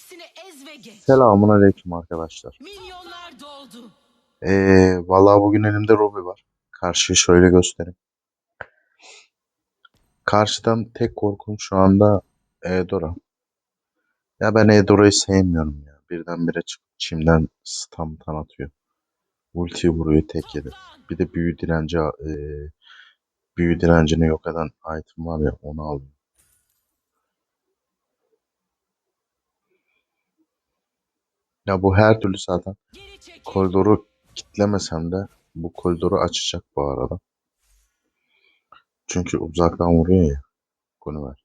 Hepsini ez ve geç. Selamun aleyküm arkadaşlar. Milyonlar doldu. Ee, vallahi bugün elimde Robi var. Karşıyı şöyle göstereyim. Karşıdan tek korkum şu anda Eudora. Ya ben Eudora'yı sevmiyorum ya. Birdenbire çıkıp çimden stamtan atıyor. Ulti vuruyor tek yedi. Bir de büyü direnci e, büyü direncini yok eden item var ya onu aldım. Ya bu her türlü zaten koridoru kitlemesem de bu koridoru açacak bu arada. Çünkü uzaktan vuruyor ya Gunnar.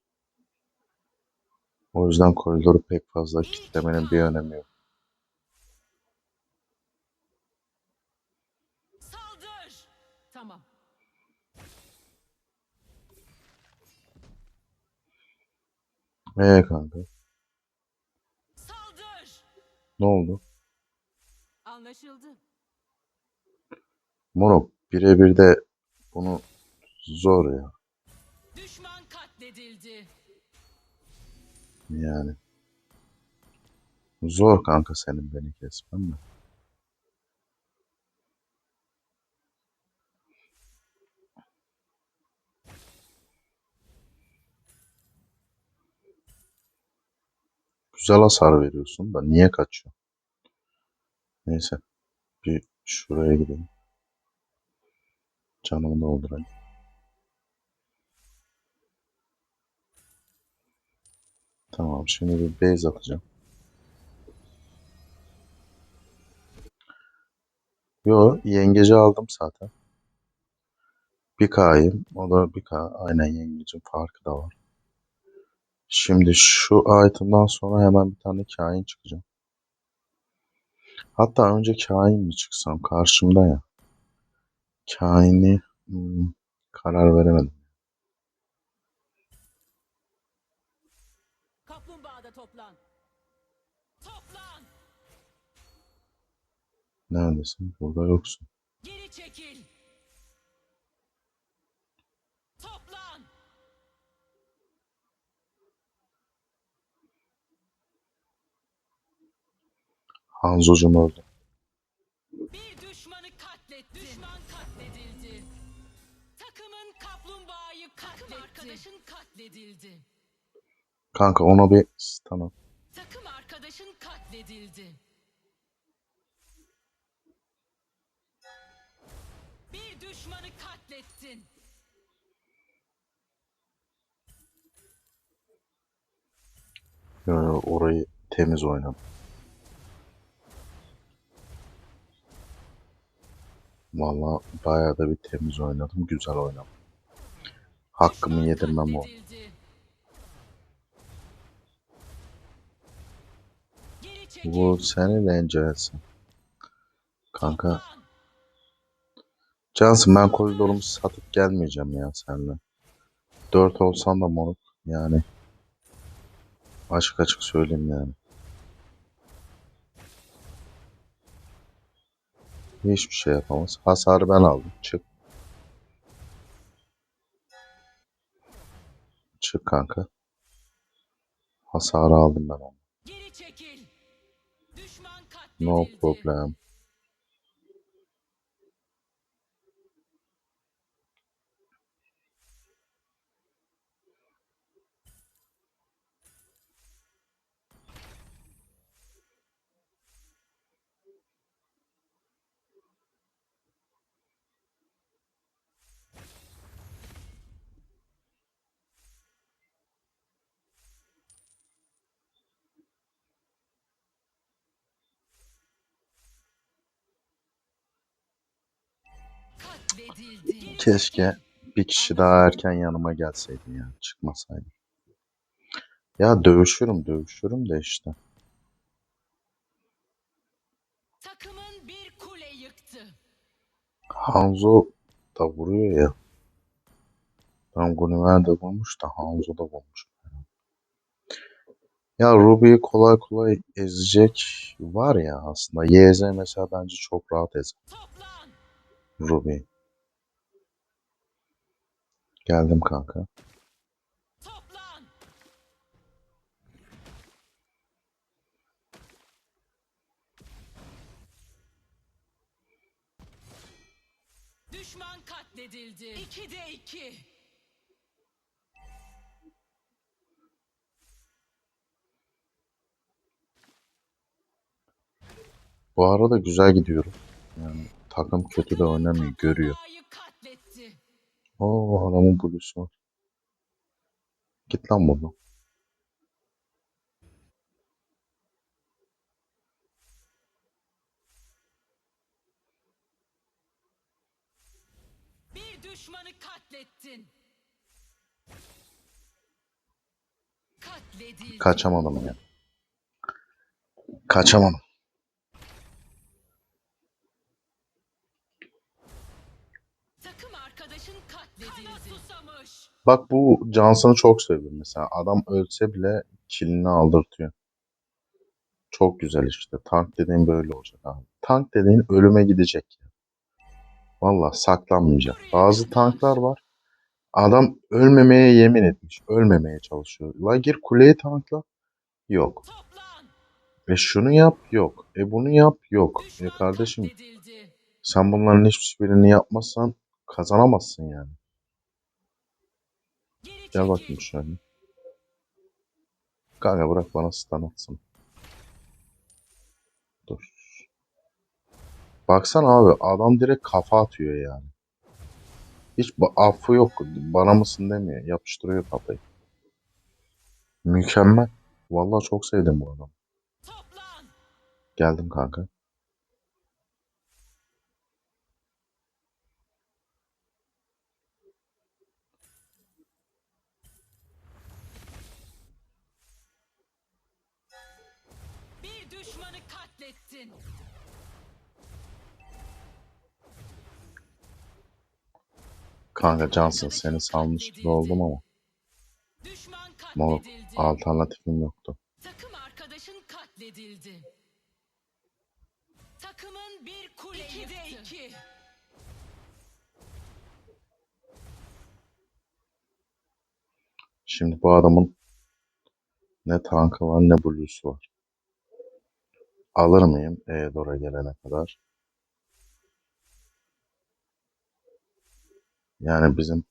O yüzden koridoru pek fazla kitlemenin bir önemi yok. Tamam. Ee kanka. Ne oldu? Anlaşıldı. Moruk birebir de bunu zor ya Düşman katledildi. yani. Zor kanka senin beni kesmen de. Güzel hasar veriyorsun da niye kaçıyor? Neyse. Bir şuraya gidelim. Canımı doldurayım. Tamam şimdi bir base atacağım. Yo yengeci aldım zaten. Bir K'yım. O da bir K. Aynen yengecin farkı da var. Şimdi şu item'dan sonra hemen bir tane kain çıkacağım. Hatta önce kain mi çıksam karşımda ya. Kaini hmm, karar veremedim. Kaplumbağada toplan. Toplan. Neredesin? Burada yoksun. Geri çekil. Toplan. Hanzo'cum öldü. Bir düşmanı katletti. Düşman katledildi. Takımın kaplumbağayı katletti. Takım arkadaşın katledildi. Kanka ona bir stun at. Takım arkadaşın katledildi. Bir düşmanı katlettin. Yo, orayı temiz oynadım. Valla bayağı da bir temiz oynadım. Güzel oynadım. Hakkımı yedirmem o. Bu seni de. Kanka. Cansın ben koridorumu satıp gelmeyeceğim ya seninle. Dört olsan da moruk yani. Açık açık söyleyeyim yani. Hiçbir şey yapamaz. Hasarı ben aldım. Çık. Çık kanka. Hasarı aldım ben onu. No problem. Katledildi. Keşke bir kişi daha erken yanıma gelseydi ya. Çıkmasaydı. Ya dövüşürüm dövüşürüm de işte. Takımın bir kule yıktı. Hanzo da vuruyor ya. Tam Gulliver de vurmuş da Hanzo da vurmuş. Ya Ruby'yi kolay kolay ezecek var ya aslında. YZ mesela bence çok rahat ezer. Ruby. Geldim kanka. Düşman katledildi. 2'de 2. Bu arada güzel gidiyorum. Yani takım kötü de oynamıyor, görüyor. Oo adamın blusu var. Git lan buradan. Bir düşmanı katlettin. Katledildi. Kaçamadım ya. Kaçamadım. Bak bu Johnson'ı çok sevdim mesela. Adam ölse bile kilini aldırtıyor. Çok güzel işte. Tank dediğin böyle olacak abi. Tank dediğin ölüme gidecek. Valla saklanmayacak. Bazı tanklar var. Adam ölmemeye yemin etmiş. Ölmemeye çalışıyor. La gir kuleyi tankla. Yok. E şunu yap. Yok. E bunu yap. Yok. E kardeşim sen bunların hiçbirini yapmazsan kazanamazsın yani. Gel bakayım şöyle. Kanka bırak bana stun atsın. Dur. Baksana abi adam direkt kafa atıyor yani. Hiç affı yok. Bana mısın demiyor. Yapıştırıyor kafayı. Mükemmel. Vallahi çok sevdim bu adamı. Geldim kanka. Düşmanı katlettin. Kanka Johnson seni salmış gibi oldum ama Düşman Moruk katledildi. alternatifim yoktu. Takım arkadaşın katledildi. Takımın bir kule İkide iki. Şimdi bu adamın ne tankı var ne blue'su var. Alır mıyım Eodor'a gelene kadar? Yani bizim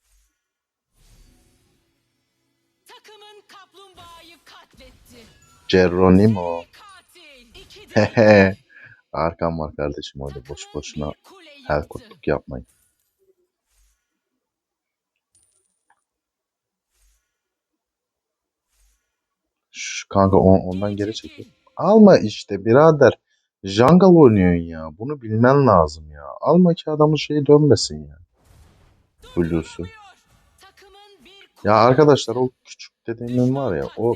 Takımın kaplumbağayı katletti. Geronimo. Hehe. Arkam var kardeşim öyle boş boşuna her kutluk yapmayın. Şş, kanka on- ondan geri çekil. Alma işte birader. Jungle oynuyorsun ya. Bunu bilmen lazım ya. Alma ki adamın şeyi dönmesin ya. Blue'su. Ya arkadaşlar o küçük dediğimin var ya o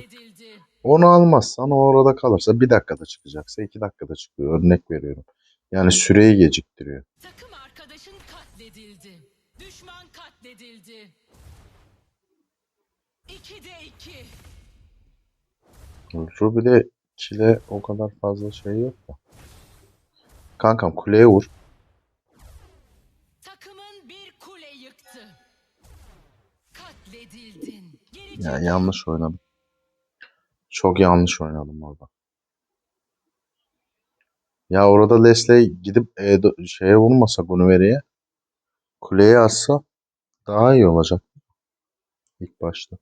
onu almazsan o orada kalırsa bir dakikada çıkacaksa iki dakikada çıkıyor. Örnek veriyorum. Yani süreyi geciktiriyor. Takım arkadaşın katledildi. Düşman katledildi. İkide iki. Ruby'de kile o kadar fazla şey yok da. Kankam kuleye vur. Takımın bir kule yıktı. Katledildin. Geri Ya yanlış oynadım. Çok yanlış oynadım orada. Ya orada Leslie gidip Edo- şeye vurmasa Gunveri'ye kuleye atsa daha iyi olacak. İlk başta.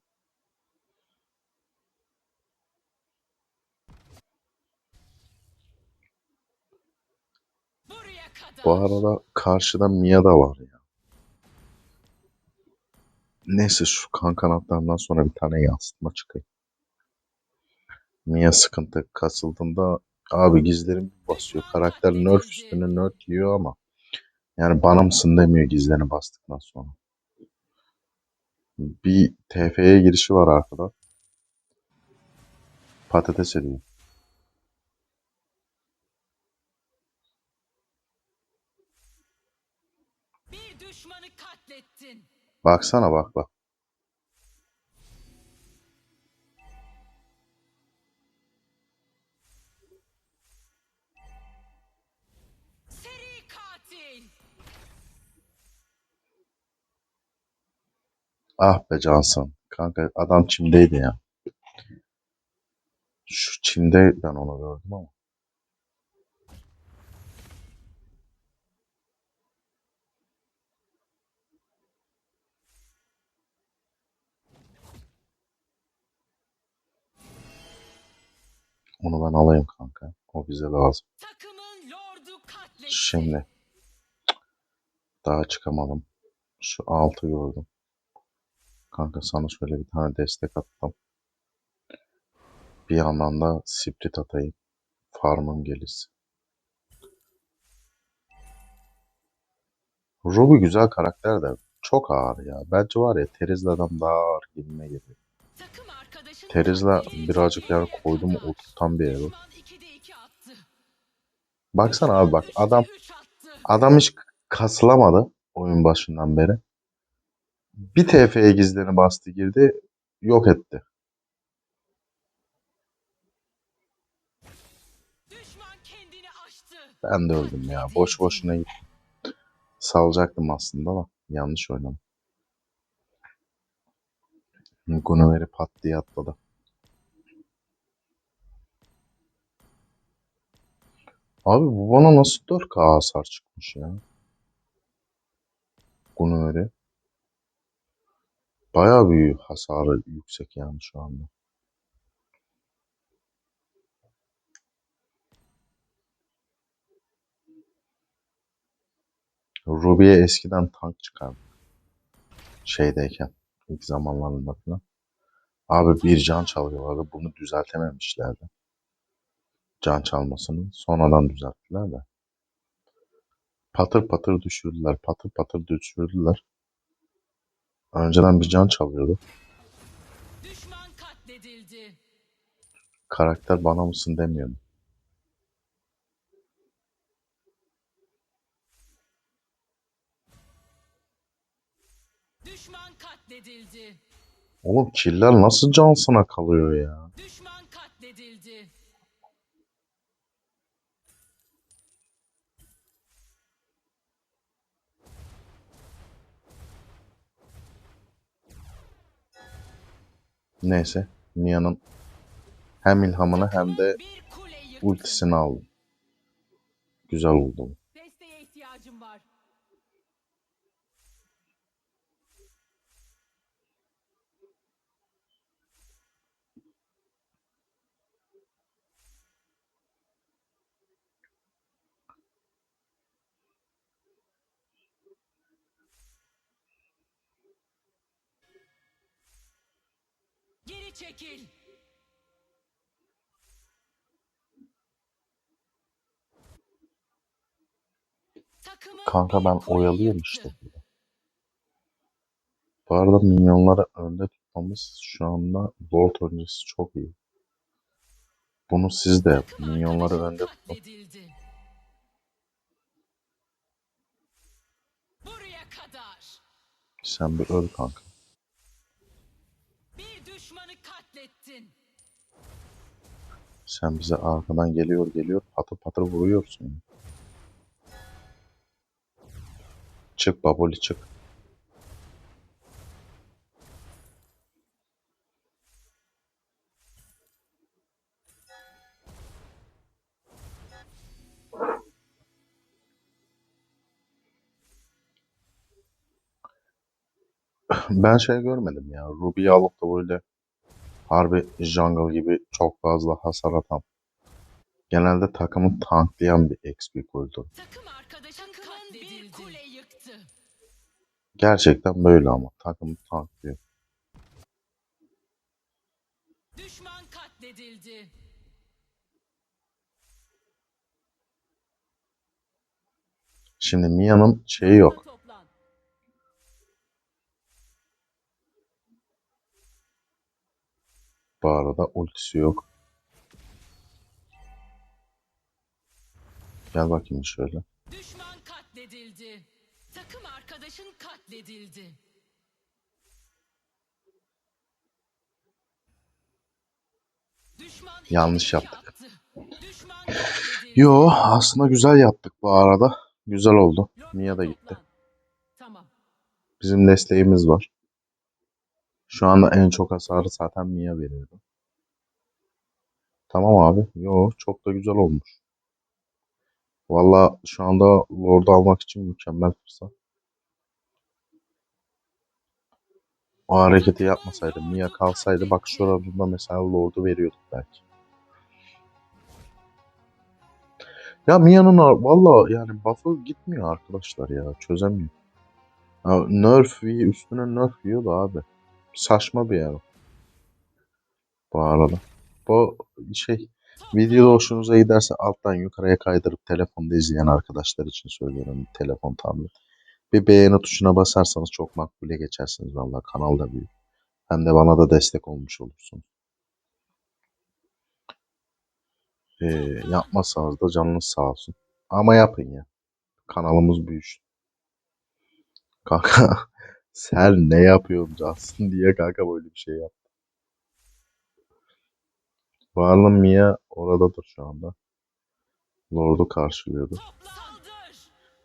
Buraya kadar. Bu arada karşıda Mia da var ya. Neyse şu kan kanatlarından sonra bir tane yansıtma çıkayım. Mia sıkıntı kasıldığında abi gizlerim basıyor. Karakter nerf üstüne nerf yiyor ama yani bana mısın demiyor gizlerini bastıktan sonra. Bir TF'ye girişi var arkada. Patates ediyor. Bir düşmanı katlettin. Baksana bak bak. Ah be Johnson. Kanka adam çimdeydi ya. Şu çimde ben onu gördüm ama. Onu ben alayım kanka. O bize lazım. Şimdi. Daha çıkamadım. Şu altı gördüm. Kanka sana şöyle bir tane destek attım. Bir yandan da split atayım. Farmım gelirse. Ruby güzel karakter de çok ağır ya. Bence var ya Terizla'dan daha ağır gibime geliyor. Katledildi. birazcık yer koydu mu oturtan bir ero. Düşman 2'de 2 attı. Baksana abi bak adam adam hiç kasılamadı oyun başından beri. Bir TF'ye gizlerini bastı girdi yok etti. Ben de öldüm ya. Boş boşuna. Salacaktım aslında da yanlış oynadım. Gunaveri pat diye atladı. Abi bu bana nasıl 4K hasar çıkmış ya? Gunaveri. Bayağı bir hasarı yüksek yani şu anda. Ruby'ye eskiden tank çıkardı. Şeydeyken. İlk zamanlarında falan. Abi bir can çalıyorlardı. Bunu düzeltememişlerdi. Can çalmasını. Sonradan düzelttiler de. Patır patır düşürdüler. Patır patır düşürdüler. Önceden bir can çalıyordu. Düşman katledildi. Karakter bana mısın demiyordu. Oğlum killer nasıl cansına kalıyor ya? Düşman katledildi. Neyse. Mia'nın hem ilhamını hem de ultisini aldım. Güzel oldu. bu. Desteğe ihtiyacım var. Geri çekil. Kanka ben yıktı. işte. Bu arada minyonları önde tutmamız şu anda Lord öncesi çok iyi. Bunu siz de yapın. Minyonları önde tutun. Sen bir öl kanka. Sen bize arkadan geliyor geliyor patır patır vuruyorsun. Çık baboli çık. Ben şey görmedim ya. Ruby'yi alıp da böyle harbi jungle gibi çok fazla hasar atan. Genelde takımı tanklayan bir XP yıktı. Gerçekten böyle ama takımı tanklıyor. Düşman katledildi. Şimdi Mia'nın şeyi yok. Toplan. Bu arada ultisi yok. Gel bakayım şöyle. Düşman katledildi. Takım arkadaşın katledildi. Düşman Yanlış yaptık. Düşman. Yo aslında güzel yaptık bu arada. Güzel oldu. Mia da gitti. Bizim desteğimiz var. Şu anda en çok hasarı zaten Mia veriyordu. Tamam abi. Yo çok da güzel olmuş. Valla şu anda Lord'u almak için mükemmel fırsat. O hareketi yapmasaydı, Mia kalsaydı bak şurada mesela Lord'u veriyorduk belki. Ya Mia'nın valla yani buff'ı gitmiyor arkadaşlar ya. Çözemiyor. Ya nerf üstüne nerf yiyor da abi. Saçma bir yer. Bu arada. Bu şey video hoşunuza giderse alttan yukarıya kaydırıp telefonda izleyen arkadaşlar için söylüyorum. Telefon, tablet. Bir beğeni tuşuna basarsanız çok makbule geçersiniz valla. Kanal da büyür. Hem de bana da destek olmuş olursunuz. Ee, yapmazsanız da canınız sağ olsun. Ama yapın ya. Kanalımız büyüsün. Kanka sen ne yapıyorsun Cansın diye kanka böyle bir şey yap. Varlım Mia oradadır şu anda. Lord'u karşılıyordu.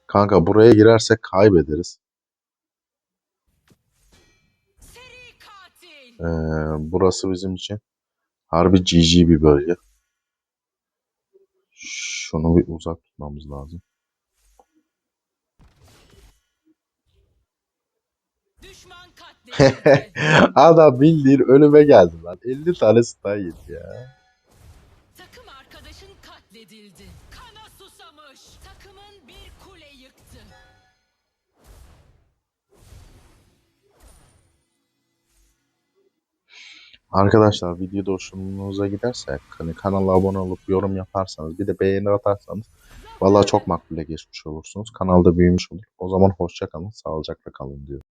Kanka buraya girersek kaybederiz. Ee, burası bizim için harbi GG bir bölge. Şunu bir uzak tutmamız lazım. Düşman katledildi. Adam bildiğin ölüme geldi lan. 50 tane stun yedi ya. Takım arkadaşın katledildi. Kana susamış. Takımın bir kule yıktı. Arkadaşlar videoda hoşunuza giderse hani kanala abone olup yorum yaparsanız bir de beğeni atarsanız vallahi çok makbule geçmiş olursunuz. Kanalda büyümüş olur. O zaman hoşça kalın, sağlıcakla kalın diyorum.